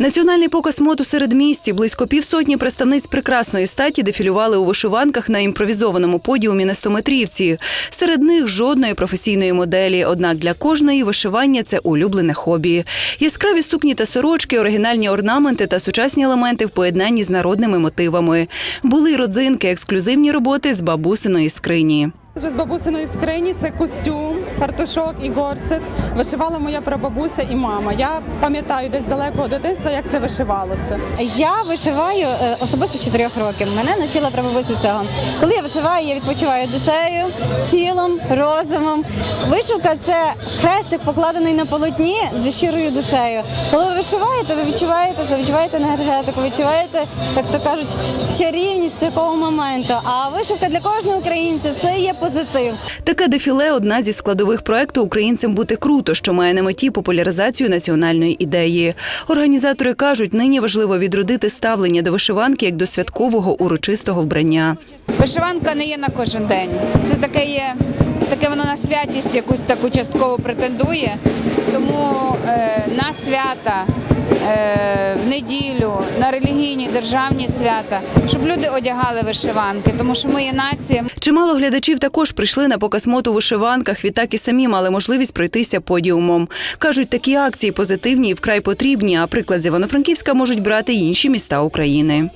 Національний показ мод у середмісті. Близько півсотні представниць прекрасної статі дефілювали у вишиванках на імпровізованому подіумі на стометрівці. Серед них жодної професійної моделі. Однак для кожної вишивання це улюблене хобі. Яскраві сукні та сорочки, оригінальні орнаменти та сучасні елементи в поєднанні з народними мотивами. Були родзинки, ексклюзивні роботи з бабусиної скрині. З бабусиної скрині це костюм, фартушок і горсет. Вишивала моя прабабуся і мама. Я пам'ятаю десь далекого дитинства, як це вишивалося. Я вишиваю е, особисто з 4 років. Мене навчила прабабуся цього. Коли я вишиваю, я відпочиваю душею, тілом, розумом. Вишивка це хрестик, покладений на полотні зі щирою душею. Коли ви вишиваєте, ви відчуваєте це, відчуваєте енергетику, відчуваєте, як то кажуть, чарівність цього моменту. А вишивка для кожного українця це є позитив. Таке дефіле одна зі складових проекту Українцям бути круто, що має на меті популяризацію національної ідеї. Організатори кажуть, нині важливо відродити ставлення до вишиванки як до святкового урочистого вбрання. Вишиванка не є на кожен день. Це таке є, таке воно на святість якусь таку частково претендує. Тому е, на свята, в неділю, на релігійні державні свята, щоб люди одягали вишиванки, тому що ми є нація. Чимало глядачів також прийшли на показ мод у вишиванках. Відтак і самі мали можливість пройтися подіумом. кажуть, такі акції позитивні і вкрай потрібні. А приклад з Івано-Франківська можуть брати інші міста України.